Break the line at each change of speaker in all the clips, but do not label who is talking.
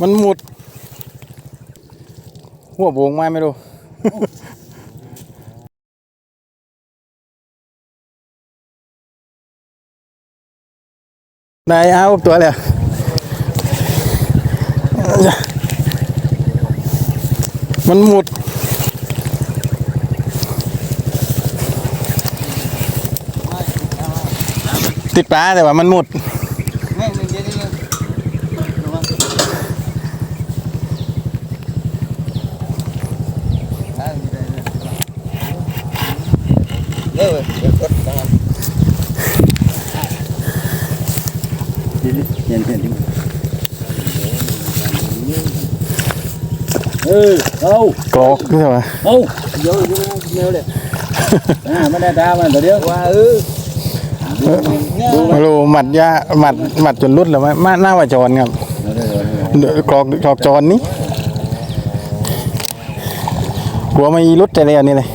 มันหมุด หัวโบงมาไม่รู้ได้เอาตัวเลยมันหมุด ติดปลาแต่ว่ามันหมุด
แม่งเดี๋ยวนี้ระวังได้ได้ได้ เออเดี๋ยวกดเย็นเย็นเออเอา
กอกใช่ไหม
เอาเดี๋ยวเดี๋ยวเดี๋ยวเลยอ่าไม่ได้ดามันเดี๋ยวว่าเออดู
ไม่รู้หมัดยาหมัดหมัดจนรุดแล้วไหมมาหน้าว่าจรครับกรอกกรอกจรนี้กลัวไม่รุดแต่แล้วนี่เลย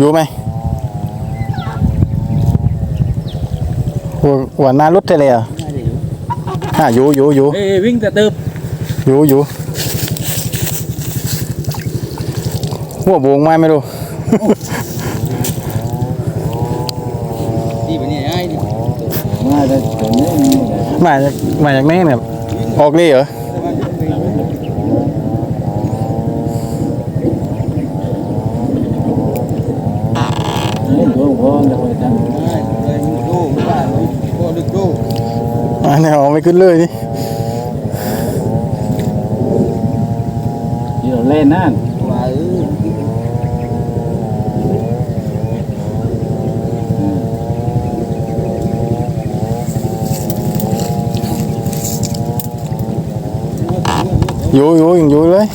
อยู่ไหมหัวหัวหน้ารุดแต่แล้วอะอยู่อยู่อยู่
เอ้ยวิ่งแต่เติบ
อยู่อยู่หัวโบงมาไม่รู้
ที่แบบนี้ไอ้ดิมาแต่ตรงนี้
มาจากมาจากไหนเนี่ยออกเลยเหรอ
อั
นนี้ออกไม่ขึ้นเลยนี่
ที่เราเล่นนั่นออ
อยู่อยู่ยังอยู่เลย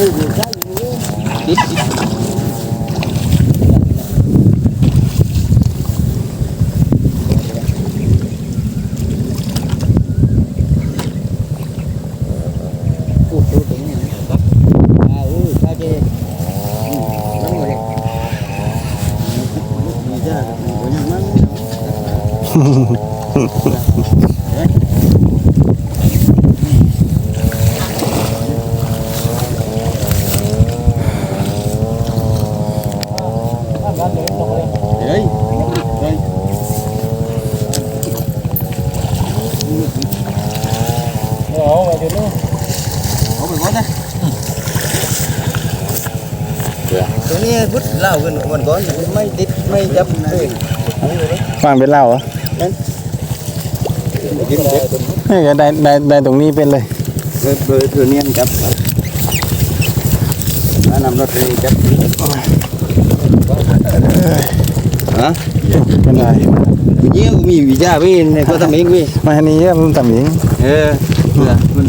พู ดตรงนี้ครับอ่าเออใช่เจนั่งเลยมีจ้าก็ยังมั่ง เฮ้ยเฮ้ยเอาไปเดี๋ยวนู้นเอาไปก่อนนะตัวนี้พุทธเล่ากันมันก่อนไม่ติดไม่จับเลย
ฟังเป็นเล่าเหรอ
กินเด็ด
นี่ก็ได้ได้ได้ตรงนี้เป็นเลย
เบอร์เบอร์ตัวนี้จับมานำรถเลยจับ ฮะ
เป็นไร
มีเยอะมีวิจาพี่เนี่ยก็ทำเองพี่
มาอันนี้ก็มันต่ำเอง
เออมัน